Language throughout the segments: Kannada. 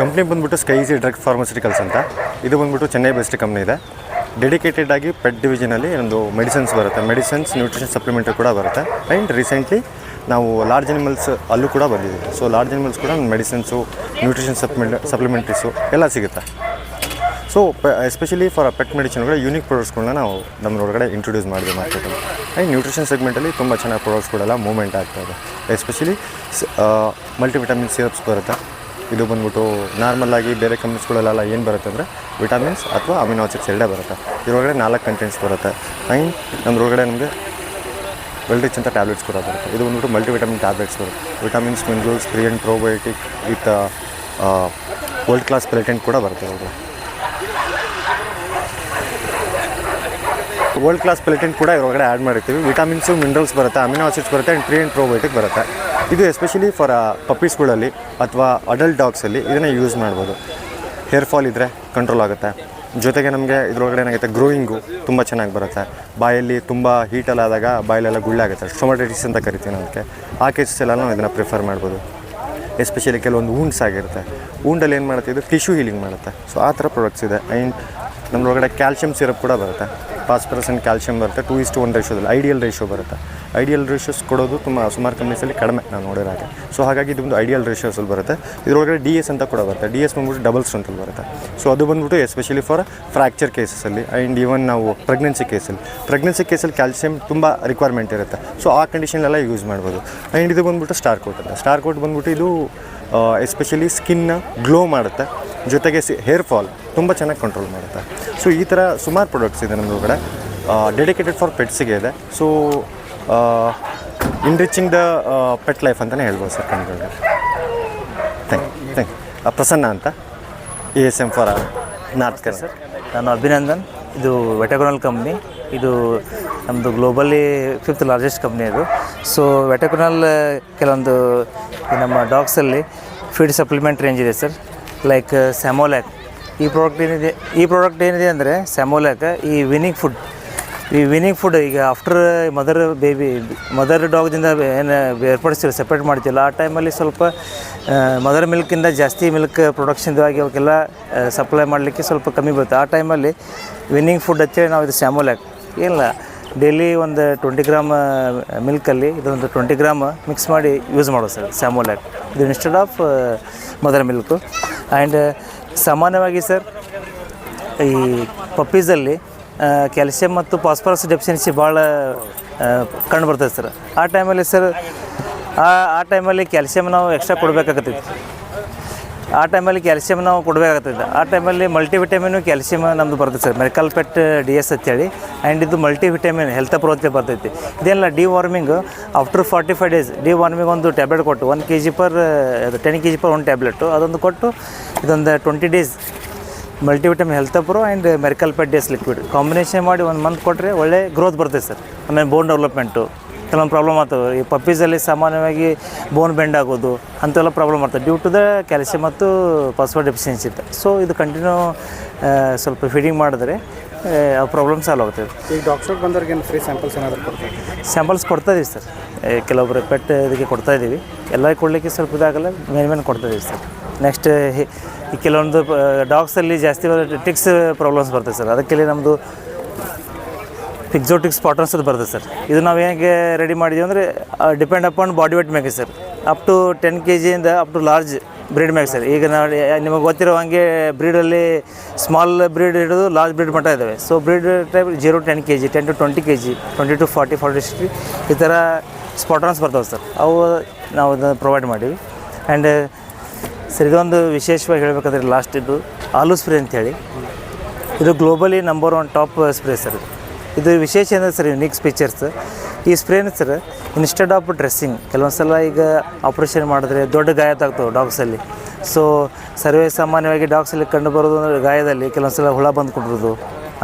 ಕಂಪ್ನಿ ಬಂದ್ಬಿಟ್ಟು ಸ್ಕೈಸಿ ಡ್ರಗ್ ಫಾರ್ಮಸ್ಯೂಟಿಕಲ್ಸ್ ಅಂತ. ಇದು ಬಂದ್ಬಿಟ್ಟು ಚೆನ್ನೈ ಬೆಸ್ಟ್ ಕಂಪ್ನಿ ಇದೆ. ಡೆಡಿಕೇಟೆಡ್ ಆಗಿ ಪೆಟ್ ಡಿವಿಷನಲ್ಲಿ ಒಂದು ಮೆಡಿಸಿನ್ಸ್ ಬರುತ್ತೆ. ಮೆಡಿಸಿನ್ಸ್ ನ್ಯೂಟ್ರಿಷನ್ ಸಪ್ಲಿಮೆಂಟ್ ಕೂಡ ಬರುತ್ತೆ. ಆ್ಯಂಡ್ ರೀಸೆಂಟ್ಲಿ ನಾವು ಲಾರ್ಜ್ ಅನಿಮಲ್ಸ್ ಅಲ್ಲೂ ಕೂಡ ಬಂದಿದ್ದೀವಿ. ಸೊ ಲಾರ್ಜ್ ಅನಿಮಲ್ಸ್ ಕೂಡ ಮೆಡಿಸಿನ್ಸು ನ್ಯೂಟ್ರಿಷನ್ ಸಪ್ಲಿಮೆಂಟ್ ಸಪ್ಲಿಮೆಂಟ್ರೀಸು ಎಲ್ಲ ಸಿಗುತ್ತೆ. So especially for pet medicine ಕೂಡ ಯೂನಿಕ್ ಪ್ರಾಡಕ್ಟ್ಸ್ಗಳನ್ನ ನಾವು ನಮ್ಮ ಒಳಗಡೆ ಇಂಟ್ರೊಡ್ಯೂಸ್ ಮಾಡಿದ್ವಿ ಮಾರ್ಕೆಟಲ್ಲಿ ಆ್ಯಂಡ್ ನ್ಯೂಟ್ರಿಷನ್ ಸೆಗ್ಮೆಂಟಲ್ಲಿ ತುಂಬ ಚೆನ್ನಾಗಿ ಪ್ರಾಡಕ್ಟ್ಸ್ಗಳೆಲ್ಲ ಮೂವ್ಮೆಂಟ್ ಆಗ್ತಾಯಿದೆ ಎಸ್ಪೆಷಲಿ ಮಲ್ಟಿವಿಟಮಿನ್ ಸಿರಪ್ಸ್ ಬರುತ್ತೆ. ಇದು ಬಂದ್ಬಿಟ್ಟು ನಾರ್ಮಲ್ ಆಗಿ ಬೇರೆ ಕಂಪ್ನೀಸ್ಗಳಲ್ಲೆಲ್ಲ ಏನು ಬರುತ್ತೆ ಅಂದರೆ ವಿಟಮಿನ್ಸ್ ಅಥವಾ ಅಮಿನೋ ಆಸಿಡ್ಸ್ ಎರಡೇ ಬರುತ್ತೆ. ಇದರೊಳಗಡೆ ನಾಲ್ಕು ಕಂಟೆಂಟ್ಸ್ ಬರುತ್ತೆ. ಆ್ಯಂಡ್ ನಮ್ಮದ್ರೊಳಗಡೆ ನಮಗೆ ವೆಲ್ರಿಚ್ ಅಂತ ಟ್ಯಾಬ್ಲೆಟ್ಸ್ ಕೂಡ ಬರುತ್ತೆ. ಇದು ಬಂದ್ಬಿಟ್ಟು ಮಲ್ಟಿವಿಟಮಿನ್ ಟ್ಯಾಬ್ಲೆಟ್ಸ್ ಬರುತ್ತೆ. Vitamins minerals free and probiotic with world class ಪೆಲೆಟೆಂಟ್ ಕೂಡ ಬರುತ್ತೆ ಇವಾಗ ವರ್ಲ್ಡ್ ಕ್ಲಾಸ್ ಪ್ಲೇಟೆಂಟ್ ಕೂಡ ಇದ್ರೊಳಗಡೆ ಆ್ಯಡ್ ಮಾಡಿರ್ತೀವಿ. ವಿಟಮಿನ್ಸು ಮಿನರಲ್ಸ್ ಬರುತ್ತೆ ಅಮಿನೋ ಆಸಿಡ್ಸ್ ಬರುತ್ತೆ ಆ್ಯಂಡ್ ಪ್ರೀ ಆ್ಯಂಡ್ ಪ್ರೋಬಯೋಟಿಕ್ ಬರುತ್ತೆ. ಇದು ಎಸ್ಪೆಷಲಿ ಫಾರ್ ಪಪ್ಪೀಸ್ಗಳಲ್ಲಿ ಅಥವಾ ಅಡಲ್ಟ್ ಡಾಗ್ಸಲ್ಲಿ ಇದನ್ನು ಯೂಸ್ ಮಾಡ್ಬೋದು. ಹೇರ್ ಫಾಲ್ ಇದ್ದರೆ ಕಂಟ್ರೋಲ್ ಆಗುತ್ತೆ. ಜೊತೆಗೆ ನಮಗೆ ಇದ್ರೊಳಗಡೆ ಏನಾಗುತ್ತೆ ಗ್ರೋಯಿಂಗು ತುಂಬ ಚೆನ್ನಾಗಿ ಬರುತ್ತೆ. ಬಾಯಲ್ಲಿ ತುಂಬ ಹೀಟಲ್ಲಿ ಆದಾಗ ಬಾಯಲ್ಲೆಲ್ಲ ಗುಳ್ಳಾಗುತ್ತೆ ಸ್ಟೊಮಟೈಟಿಸ್ ಅಂತ ಕರಿತೀವಿ ನಾವು ಅದಕ್ಕೆ. ಆ ಕೇಸಸ್ ಎಲ್ಲ ನಾವು ಇದನ್ನು ಪ್ರಿಫರ್ ಮಾಡ್ಬೋದು. ಎಸ್ಪೆಷಲಿ ಕೆಲವೊಂದು ಊಂಡ್ಸ್ ಆಗಿರುತ್ತೆ. ಊಂಡಲ್ಲಿ ಏನು ಮಾಡುತ್ತೆ, ಇದು ಟಿಶ್ಯೂ ಹೀಲಿಂಗ್ ಮಾಡುತ್ತೆ. ಸೊ ಆ ಥರ ಪ್ರಾಡಕ್ಟ್ಸ್ ಇದೆ. ಆ್ಯಂಡ್ ನಮ್ಮೊಳಗಡೆ ಕ್ಯಾಲ್ಶಿಯಂ ಸಿರಪ್ ಕೂಡ ಬರುತ್ತೆ. ಫಾಸ್ಫರಸ್ ಆ್ಯಂಡ್ ಕ್ಯಾಲ್ಶಿಯಂ ಬರುತ್ತೆ ಟೂ ಇಸ್ಟು ಒನ್ ರೇಷೋದಲ್ಲಿ ಐಡಿಯಲ್ ರೇಷೋ ಬರುತ್ತೆ. ಐಡಿಯಲ್ ರೇಷೋಸ್ ಕೊಡೋದು ತುಂಬ ಸುಮಾರು ಕಂಪ್ನೀಸಲ್ಲಿ ಕಡಿಮೆ ನಾನು ನೋಡಿರೋ ಸೊ ಹಾಗಾಗಿ ಇದೊಂದು ಐಡಿಯಲ್ ರೇಷೋಸಲ್ಲಿ ಬರುತ್ತೆ. ಇದರೊಳಗಡೆ ಡಿ ಎಸ್ ಅಂತ ಕೂಡ ಬರುತ್ತೆ. ಡಿ ಎಸ್ ಬಂದ್ಬಿಟ್ಟು ಡಬಲ್ ಸ್ಟ್ರೆಂತಲ್ಲಿ ಬರುತ್ತೆ. ಸೊ ಅದು ಬಂದ್ಬಿಟ್ಟು ಎಸ್ಪೆಷಲಿ ಫಾರ್ ಫ್ರ್ಯಾಕ್ಚರ್ ಕೇಸಸಲ್ಲಿ ಆ್ಯಂಡ್ ಈವನ್ ನಾವು ಪ್ರೆಗ್ನೆನ್ಸಿ ಕೇಸಲ್ಲಿ ಪ್ರೆಗ್ನೆನ್ಸಿ ಕೇಸಲ್ಲಿ ಕ್ಯಾಲ್ಸಿಯಂ ತುಂಬ ರಿಕ್ವೈರ್ಮೆಂಟ್ ಇರುತ್ತೆ. ಸೊ ಆ ಕಂಡೀಷನ್ಲೆಲ್ಲ ಯೂಸ್ ಮಾಡ್ಬೋದು. ಆ್ಯಂಡ್ ಇದು ಬಂದ್ಬಿಟ್ಟು ಸ್ಟಾರ್ ಕೋಟ್ ಅಂತ. ಸ್ಟಾರ್ ಕೋಟ್ ಬಂದ್ಬಿಟ್ಟು ಇದು ಎಸ್ಪೆಷಲಿ ಸ್ಕಿನ್ನ ಗ್ಲೋ ಮಾಡುತ್ತೆ. ಜೊತೆಗೆ ಸಿ ಹೇರ್ ಫಾಲ್ ತುಂಬ ಚೆನ್ನಾಗಿ ಕಂಟ್ರೋಲ್ ಮಾಡುತ್ತೆ. ಸೊ ಈ ಥರ ಸುಮಾರು ಪ್ರಾಡಕ್ಟ್ಸ್ ಇದೆ ನಮ್ಮ ಕಡೆ ಡೆಡಿಕೇಟೆಡ್ ಫಾರ್ ಪೆಟ್ಸಿಗೆ ಇದೆ. So enriching the pet life ಅಂತಲೇ ಹೇಳ್ಬೋದು sir ಕಂಪ್ನಿಗಳಿಗೆ thank you thank you Prasanna ಅಂತ. A S M for north sir. ನಾನು ಅಭಿನಂದನ್. ಇದು ವೆಟಗೊನಲ್ ಕಂಪ್ನಿ ಇದು ನಮ್ಮದು ಗ್ಲೋಬಲಿ ಫಿಫ್ತ್ ಲಾರ್ಜೆಸ್ಟ್ ಕಂಪ್ನಿ ಅದು. ಸೊ ವೆಟಕುನಲ್ ಕೆಲವೊಂದು ನಮ್ಮ ಡಾಗ್ಸಲ್ಲಿ ಫೀಡ್ ಸಪ್ಲಿಮೆಂಟ್ ರೇಂಜ್ ಇದೆ ಸರ್ ಲೈಕ್ ಸ್ಯಾಮೋಲ್ಯಾಕ್ ಈ ಪ್ರಾಡಕ್ಟ್ ಏನಿದೆ, ಈ ಪ್ರಾಡಕ್ಟ್ ಏನಿದೆ ಅಂದರೆ ಸ್ಯಾಮೋಲ್ಯಾಕ್ ಈ ವಿನಿಂಗ್ ಫುಡ್ ಈ ವಿನಿಂಗ್ ಫುಡ್ ಈಗ ಆಫ್ಟರ್ ಮದರ್ ಬೇಬಿ ಮದರ್ ಡಾಗ್ದಿಂದ ಏನು ಬೇರ್ಪಡಿಸ್ತೀವಿ ಸಪ್ರೇಟ್ ಮಾಡ್ತೀವಲ್ಲ, ಆ ಟೈಮಲ್ಲಿ ಸ್ವಲ್ಪ ಮದರ್ ಮಿಲ್ಕಿಂದ ಜಾಸ್ತಿ ಮಿಲ್ಕ್ ಪ್ರೊಡಕ್ಷನ್ದಾಗಿ ಅವಕ್ಕೆಲ್ಲ ಸಪ್ಲೈ ಮಾಡಲಿಕ್ಕೆ ಸ್ವಲ್ಪ ಕಮ್ಮಿ ಬರುತ್ತೆ. ಆ ಟೈಮಲ್ಲಿ ವಿನ್ನಿಂಗ್ ಫುಡ್ ಅಂತೇಳಿ ನಾವು ಇದು ಸ್ಯಾಮೋಲ್ಯಾಕ್ ಇಲ್ಲ ಡೈಲಿ ಒಂದು ಟ್ವೆಂಟಿ ಗ್ರಾಮ್ ಮಿಲ್ಕಲ್ಲಿ ಇದೊಂದು ಟ್ವೆಂಟಿ ಗ್ರಾಮ್ ಮಿಕ್ಸ್ ಮಾಡಿ ಯೂಸ್ ಮಾಡೋದು ಸರ್, ಸ್ಯಾಮೋಲ್ಯಾಕ್. ಇದು instead of mother milk and ಸಾಮಾನ್ಯವಾಗಿ ಸರ್, ಈ ಪಪ್ಪೀಸಲ್ಲಿ ಕ್ಯಾಲ್ಸಿಯಂ ಮತ್ತು ಫಾಸ್ಫರಸ್ ಡೆಫಿಷಿಯನ್ಸಿ ಭಾಳ ಕಂಡು ಬರ್ತದೆ ಸರ್. ಆ ಟೈಮಲ್ಲಿ ಸರ್, ಆ ಆ ಟೈಮಲ್ಲಿ ಕ್ಯಾಲ್ಸಿಯಂ ನಾವು ಎಕ್ಸ್ಟ್ರಾ ಕೊಡಬೇಕಾಗತ್ತೈತಿ ಆ ಟೈಮಲ್ಲಿ ಕ್ಯಾಲ್ಸಿಯಂ ನಾವು ಕೊಡಬೇಕಾಗ್ತದೆ. ಆ ಟೈಮಲ್ಲಿ ಮಲ್ಟಿವಿಟಮಿನು ಕ್ಯಾಲ್ಸಿಯಮ್ ನಮ್ಮದು ಬರ್ತದೆ sir. Miracle pet D S ಅಂತೇಳಿ. ಆ್ಯಂಡ್ ಇದು ಮಲ್ಟಿವಿಟಮಿನ್ ಹೆಲ್ತ್ ಪ್ರೋ ಅಂತ ಬರ್ತೈತಿ. ಇದೆಲ್ಲ deworming after forty five days deworming ಒಂದು ಟ್ಯಾಬ್ಲೆಟ್ ಕೊಟ್ಟು ಒನ್ ಕೆ ಜಿ ಪರ್ ಅದು ಟೆನ್ ಕೆ ಜಿ ಪರ್ ಒಂದು ಟ್ಯಾಬ್ಲೆಟು ಅದೊಂದು ಕೊಟ್ಟು, ಇದೊಂದು twenty days multivitamin health pro and miracle pet days liquid combination ಮಾಡಿ ಒಂದು ಮಂತ್ ಕೊಟ್ಟರೆ ಒಳ್ಳೆ ಗ್ರೋತ್ ಬರ್ತೈತೆ ಸರ್. ಆಮೇಲೆ ಬೋನ್ ಡೆವಲಪ್ಮೆಂಟು ಕೆಲವೊಂದು ಪ್ರಾಬ್ಲಮ್ ಆಗ್ತವೆ ಈ ಪಪ್ಪೀಸಲ್ಲಿ ಸಾಮಾನ್ಯವಾಗಿ ಬೋನ್ ಬೆಂಡ್ ಆಗೋದು ಅಂತೆಲ್ಲ ಪ್ರಾಬ್ಲಮ್ ಆಗ್ತದೆ. ಡ್ಯೂ ಟು ದ ಕ್ಯಾಲ್ಸಿಯಂ ಮತ್ತು ಪಾಸ್ವರ್ಡ್ ಡೆಫಿಷಿಯನ್ಸಿ ಇತ್ತು ಸೊ ಇದು ಕಂಟಿನ್ಯೂ ಸ್ವಲ್ಪ ಫೀಡಿಂಗ್ ಮಾಡಿದ್ರೆ ಆ ಪ್ರಾಬ್ಲಮ್ ಸಾಲ್ವ್ ಆಗ್ತದೆ ಈಗ ಡಾಕ್ಟರ್ ಬಂದವ್ರಿಗೆ ಏನು ಫ್ರೀ ಸ್ಯಾಂಪಲ್ಸ್ ಏನಾದರೂ ಕೊಡ್ತೀವಿ ಸ್ಯಾಂಪಲ್ಸ್ ಕೊಡ್ತಾ ಇದೀವಿ ಸರ್. ಕೆಲವೊಬ್ಬರು ಪೆಟ್ ಇದಕ್ಕೆ ಕೊಡ್ತಾ ಇದ್ದೀವಿ ಎಲ್ಲ ಕೊಡಲಿಕ್ಕೆ ಸ್ವಲ್ಪ ಇದಾಗಲ್ಲ ಮೇನ್ ಮೇನ್ ಕೊಡ್ತಾ ಇದೀವಿ ಸರ್. ನೆಕ್ಸ್ಟ್ ಈ ಕೆಲವೊಂದು ಡಾಗ್ಸಲ್ಲಿ ಜಾಸ್ತಿ ಟಿಕ್ಸ್ ಪ್ರಾಬ್ಲಮ್ಸ್ ಬರ್ತದೆ ಸರ್. ಅದಕ್ಕೆ ನಮ್ಮದು ಫಿಕ್ಸೋಟಿಕ್ಸ್ ಪಾಟರ್ನ್ಸ್ ಅದು ಬರ್ತದೆ ಸರ್. ಇದು ನಾವು ಹೇಗೆ ರೆಡಿ ಮಾಡಿದ್ದೀವಿ ಅಂದರೆ ಡಿಪೆಂಡ್ ಅಪಾನ್ ಬಾಡಿ ವೆಟ್ ಮ್ಯಾಗೆ sir. Up to ten K ಜಿಯಿಂದ up to large breed ಮ್ಯಾಗೆ ಸರ್. ಈಗ ನಾವು ನಿಮಗೆ ಗೊತ್ತಿರೋ ಹಾಗೆ ಬ್ರೀಡಲ್ಲಿ ಸ್ಮಾಲ್ ಬ್ರೀಡ್ ಹಿಡಿದು ಲಾರ್ಜ್ ಬ್ರೀಡ್ ಮಟ್ಟ ಇದ್ದಾವೆ so breed type zero ten K G ten to twenty K G twenty to forty forty ಈ ಥರ ಸ್ಪಾಟನ್ಸ್ ಬರ್ತವೆ ಸರ್. ಅವು ನಾವು ಅದನ್ನು ಪ್ರೊವೈಡ್ ಮಾಡೀವಿ. ಆ್ಯಂಡ್ ಸರ್, ಇದೊಂದು ವಿಶೇಷವಾಗಿ ಹೇಳಬೇಕಾದ್ರೆ ಲಾಸ್ಟ್ ಇದು ಆಲೂ ಸ್ಪ್ರೇ ಅಂತೇಳಿ. ಇದು globally number one top spray sir ಇದು. ಇದು ವಿಶೇಷ ಏನಂದ್ರೆ ಸರ್ ಯುನಿಕ್ ಫೀಚರ್ಸ್ ಈ ಸ್ಪ್ರೇನ ಸರ್ ಇನ್ಸ್ಟೆಡ್ ಆಫ್ ಡ್ರೆಸ್ಸಿಂಗ್ ಕೆಲವೊಂದು ಸಲ ಈಗ ಆಪ್ರೇಷನ್ ಮಾಡಿದ್ರೆ ದೊಡ್ಡ ಗಾಯ ತಾಗ್ತವೆ ಡಾಗ್ಸಲ್ಲಿ ಸೊ ಸರ್ವೇ ಸಾಮಾನ್ಯವಾಗಿ ಡಾಗ್ಸಲ್ಲಿ ಕಂಡು ಬರೋದು ಅಂದರೆ ಗಾಯದಲ್ಲಿ ಕೆಲವೊಂದು ಸಲ ಹುಳ ಬಂದ್ಕೊಂಡಿರೋದು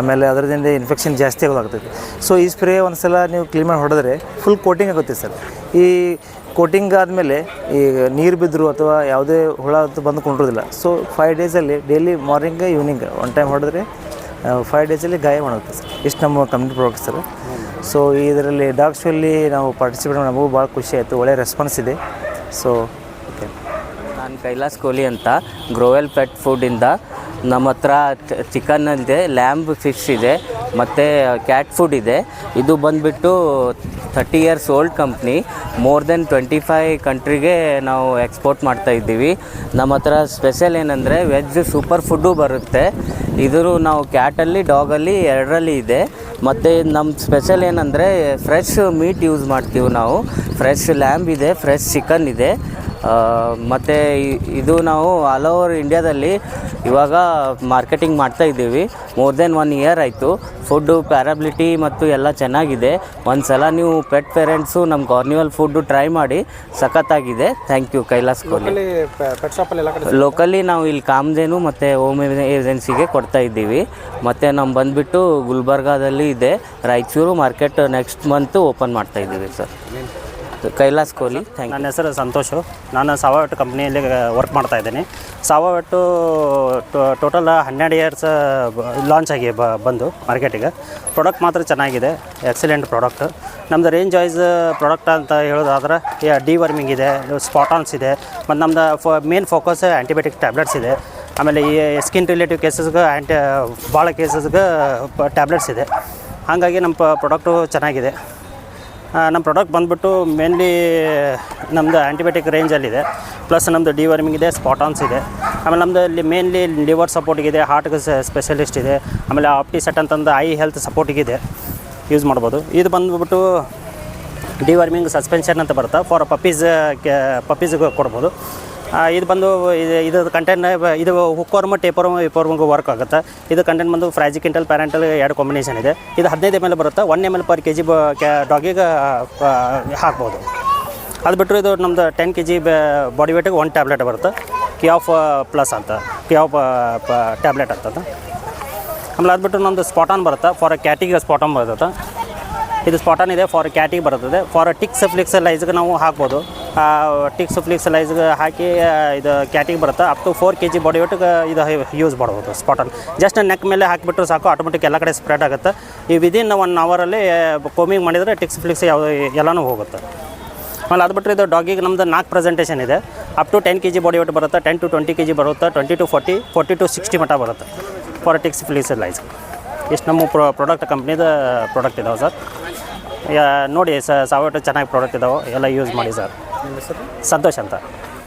ಆಮೇಲೆ ಅದರಿಂದ ಇನ್ಫೆಕ್ಷನ್ ಜಾಸ್ತಿ ಆಗೋದಾಗ್ತೈತೆ ಸೊ ಈ ಸ್ಪ್ರೇ ಒಂದು ಸಲ ನೀವು ಕ್ಲೀನ್ ಮಾಡಿ ಹೊಡೆದ್ರೆ ಫುಲ್ ಕೋಟಿಂಗ್ ಆಗುತ್ತೆ ಸರ್. ಈ ಕೋಟಿಂಗ್ ಆದಮೇಲೆ ಈಗ ನೀರು ಬಿದ್ದರು ಅಥವಾ ಯಾವುದೇ ಹುಳ ಅಂತ ಬಂದು ಕೊಂಡಿರೋದಿಲ್ಲ. ಸೊ ಫೈವ್ ಡೇಸಲ್ಲಿ daily morning evening one time ಹೊಡೆದ್ರೆ ಫೈವ್ ಡೇಸಲ್ಲಿ ಗಾಯ ಮಾಡುತ್ತೆ ಸರ್. ಇಷ್ಟು ನಮ್ಮ ಕಂಪ್ನಿ ಪ್ರಾಡಕ್ಟ್ ಸರ್ ಸೊ ಇದರಲ್ಲಿ ಡಾಗ್ ಶೋಲ್ಲಿ ನಾವು ಪಾರ್ಟಿಸಿಪೇಟ್ ಮಾಡಿ ನಮಗೂ ಭಾಳ ಖುಷಿ ಆಯಿತು ಒಳ್ಳೆಯ ರೆಸ್ಪಾನ್ಸ್ ಇದೆ. ಸೊ ಓಕೆ ನಾನು ಕೈಲಾಸ್ ಕೊಹ್ಲಿ ಅಂತ ಗ್ರೋವೆಲ್ ಪೆಟ್ ಫುಡ್ಡಿಂದ ನಮ್ಮ ಹತ್ರ ಚಿಕನ್ ಇದೆ ಲ್ಯಾಂಬ್ ಫಿಶ್ ಇದೆ, ಮತ್ತು ಕ್ಯಾಟ್ ಫುಡ್ ಇದೆ. ಇದು ಬಂದುಬಿಟ್ಟು thirty years old company more than twenty five ಕಂಟ್ರಿಗೆ ನಾವು ಎಕ್ಸ್ಪೋರ್ಟ್ ಮಾಡ್ತಾ ಇದ್ದೀವಿ. ನಮ್ಮ ಹತ್ರ ಸ್ಪೆಷಲ್ ಏನಂದರೆ ವೆಜ್ ಸೂಪರ್ ಫುಡ್ಡು ಬರುತ್ತೆ. ಇದ್ರು ನಾವು ಕ್ಯಾಟಲ್ಲಿ ಡಾಗಲ್ಲಿ ಎರಡರಲ್ಲಿ ಇದೆ. ಮತ್ತು ನಮ್ಮ ಸ್ಪೆಷಲ್ ಏನಂದರೆ ಫ್ರೆಶ್ ಮೀಟ್ ಯೂಸ್ ಮಾಡ್ತೀವಿ ನಾವು. ಫ್ರೆಶ್ ಲ್ಯಾಂಬ್ ಇದೆ ಫ್ರೆಶ್ ಚಿಕನ್ ಇದೆ. ಮತ್ತು ಇದು ನಾವು ಆಲ್ ಓವರ್ ಇಂಡ್ಯಾದಲ್ಲಿ ಇವಾಗ ಮಾರ್ಕೆಟಿಂಗ್ ಮಾಡ್ತಾ ಇದ್ದೀವಿ. ಮೋರ್ ದೆನ್ ಒನ್ ಇಯರ್ ಆಯಿತು. ಫುಡ್ಡು ಪ್ಯಾರಬಿಲಿಟಿ ಮತ್ತು ಎಲ್ಲ ಚೆನ್ನಾಗಿದೆ. ಒಂದು ಸಲ ನೀವು ಪೆಟ್ ಪೇರೆಂಟ್ಸು ನಮ್ಮ ಕಾರ್ನಿವಲ್ ಫುಡ್ಡು ಟ್ರೈ ಮಾಡಿ ಸಖತ್ತಾಗಿದೆ. Thank you Kailash Kohli locally ನಾವು ಇಲ್ಲಿ ಕಾಮಧೇನು ಮತ್ತು ಹೋಮ್ ಏಜೆನ್ಸಿಗೆ ಕೊಡ್ತಾ ಇದ್ದೀವಿ. ಮತ್ತು ನಮ್ಮ ಬಂದುಬಿಟ್ಟು ಗುಲ್ಬರ್ಗಾದಲ್ಲಿ ಇದೆ. Raichur market next month open ಮಾಡ್ತಾ ಇದ್ದೀವಿ ಸರ್ ಕೈಲಾಸ್ ಕೋಲಿ ಥ್ಯಾಂಕ್ ನನ್ನ ಹೆಸರು ಸಂತೋಷು. ನಾನು ಸಾವಟ್ ಕಂಪ್ನಿಯಲ್ಲಿ ವರ್ಕ್ ಮಾಡ್ತಾ ಇದ್ದೀನಿ. ಸಾವಟ್ಟು ಟೋಟಲ್ ಹನ್ನೆರಡು ಇಯರ್ಸ್ ಲಾಂಚ್ ಆಗಿ ಬ ಬಂದು ಮಾರ್ಕೆಟಿಗೆ ಪ್ರಾಡಕ್ಟ್ ಮಾತ್ರ ಚೆನ್ನಾಗಿದೆ. ಎಕ್ಸಲೆಂಟ್ ಪ್ರಾಡಕ್ಟ್ ನಮ್ಮದು ರೇಂಜ್ ವೈಸ್ ಪ್ರಾಡಕ್ಟ್ ಅಂತ ಹೇಳೋದಾದ್ರೆ ಡಿ ವರ್ಮಿಂಗ್ ಇದೆ ಸ್ಪಾಟಾನ್ಸ್ ಇದೆ ಮತ್ತು ನಮ್ಮದು ಫ ಮೇನ್ ಫೋಕಸ್ ಆ್ಯಂಟಿಬಯೋಟಿಕ್ ಟ್ಯಾಬ್ಲೆಟ್ಸ್ ಇದೆ. ಆಮೇಲೆ ಈ ಸ್ಕಿನ್ ರಿಲೇಟಿವ್ ಕೇಸಸ್ಗೆ ಆ್ಯಂಟಿ ಭಾಳ ಕೇಸಸ್ಗೆ ಟ್ಯಾಬ್ಲೆಟ್ಸ್ ಇದೆ. ಹಾಗಾಗಿ ನಮ್ಮ ಪ್ರಾಡಕ್ಟು ಚೆನ್ನಾಗಿದೆ. ನಮ್ಮ ಪ್ರಾಡಕ್ಟ್ ಬಂದುಬಿಟ್ಟು ಮೇನ್ಲಿ ನಮ್ಮದು ಆ್ಯಂಟಿಬಯೋಟಿಕ್ ರೇಂಜಲ್ಲಿದೆ ಪ್ಲಸ್ ನಮ್ಮದು ಡಿವರ್ಮಿಂಗ್ ಇದೆ ಸ್ಪಾಟಾನ್ಸ್ ಇದೆ. ಆಮೇಲೆ ನಮ್ಮದು ಇಲ್ಲಿ ಮೇನ್ಲಿ ಲಿವರ್ ಸಪೋರ್ಟಿಗಿದೆ ಹಾರ್ಟ್ಗೆ ಸ್ಪೆಷಲಿಸ್ಟ್ ಇದೆ. ಆಮೇಲೆ ಆಪ್ಟಿ ಸೆಟ್ ಅಂತಂದು ಐ ಹೆಲ್ತ್ ಸಪೋರ್ಟಿಗಿದೆ ಯೂಸ್ ಮಾಡ್ಬೋದು. ಇದು ಬಂದ್ಬಿಟ್ಟು ಡಿವರ್ಮಿಂಗ್ ಸಸ್ಪೆನ್ಷನ್ ಅಂತ ಬರುತ್ತೆ? ಫಾರ್ ಪಪ್ಪೀಸ್ ಪಪ್ಪೀಸ್ಗೆ ಕೊಡ್ಬೋದು. ಇದು ಬಂದು ಇದು ಇದು ಕಂಟೆಂಟ್ ಇದು ಹುಕ್ಕೋರ್ಮ, ಟೇಪರ್ಮ, ವಿಪೋರ್ಮಗೂ ವರ್ಕ್ ಆಗುತ್ತೆ. ಇದು ಕಂಟೆಂಟ್ ಬಂದು ಫ್ರಾಜಿಕಿಂಟಲ್ ಪ್ಯಾರೆಂಟಲ್ ಎರಡು ಕಾಂಬಿನೇಷನ್ ಇದೆ. ಇದು ಹದಿನೈದು ಎಂ ಎಲ್ ಬರುತ್ತೆ. One M L per K G ಬ ಡಾಗಿಗೆ ಹಾಕ್ಬೋದು. ಅದು ಬಿಟ್ಟರೆ ಇದು ನಮ್ಮದು ಟೆನ್ ಕೆ ಜಿ ಬಾಡಿ ವೇಟಿಗೆ ಒನ್ ಟ್ಯಾಬ್ಲೆಟ್ ಬರುತ್ತೆ. ಕಿ ಆಫ್ ಪ್ಲಸ್ ಅಂತ. ಕಿ ಆಫ್ ಟ್ಯಾಬ್ಲೆಟ್ ಆಗ್ತದೆ. ಆಮೇಲೆ ಅದು ಬಿಟ್ಟು ನಮ್ಮದು ಸ್ಪಾಟಾನ್ ಬರುತ್ತೆ. ಫಾರ್ ಕ್ಯಾಟಿಗೆ ಸ್ಪಾಟಾನ್ ಬರುತ್ತೆ ಇದು ಸ್ಪಾಟಾನ್ ಇದೆ. ಫಾರ್ ಕ್ಯಾಟಿಗೆ ಬರ್ತದೆ. ಫಾರ್ ಟಿಕ್ಸ್ ಫ್ಲಿಕ್ಸ್ ಲೈಸ್ಗೆ ನಾವು ಹಾಕ್ಬೋದು. ಟಿಕ್ಸ್ ಫ್ಲಿಕ್ಸ್ ಲೈಸ್ಗೆ ಹಾಕಿ ಇದು ಕ್ಯಾಟಿಗೆ ಬರುತ್ತೆ. Up to four K G body ವೇಟ್ಗೆ ಇದು ಯೂಸ್ ಮಾಡ್ಬೋದು ಸ್ಪಾಟಲ್ ಜಸ್ಟ್ ನೆಕ್ ಮೇಲೆ ಹಾಕಿಬಿಟ್ರೆ ಸಾಕು ಆಟೋಮೆಟಿಕ್ ಎಲ್ಲ ಕಡೆ ಸ್ಪ್ರೆಡ್ ಆಗುತ್ತೆ. ಈ ವಿದಿನ್ ಒನ್ ಅವರಲ್ಲಿ ಕೋಮಿಂಗ್ ಮಾಡಿದರೆ ಟಿಕ್ಸ್ ಫ್ಲಿಕ್ಸ್ ಯಾವ, ಎಲ್ಲನೂ ಹೋಗುತ್ತೆ. ಆಮೇಲೆ ಅದು ಬಿಟ್ಟರೆ ಇದು ಡಾಗಿಗೆ ನಮ್ಮದು ನಾಲ್ಕು ಪ್ರೆಸೆಂಟೇಷನ್ ಇದೆ. Up to ten K G body weight ಬರುತ್ತೆ ten to twenty K G ಬರುತ್ತೆ twenty to forty forty to sixty ಮಟ್ಟ ಬರುತ್ತೆ ಫಾರ್ ಟಿಕ್ಸ್ ಫ್ಲಿಕ್ಸ್ ಲೈಸ್ ಇಷ್ಟು ನಮ್ಮ ಪ್ರೊ ಪ್ರಾಡಕ್ಟ್ ಕಂಪ್ನಿದು ಪ್ರಾಡಕ್ಟ್ ಇದಾವೆ ಸರ್. ನೋಡಿ ಸ, ಸಾವಯವ ಚೆನ್ನಾಗಿ ಪ್ರಾಡಕ್ಟ್ ಇದಾವೆ, ಎಲ್ಲ ಯೂಸ್ ಮಾಡಿ ಸರ್. ಸಂತೋಷ್ ಅಂತ.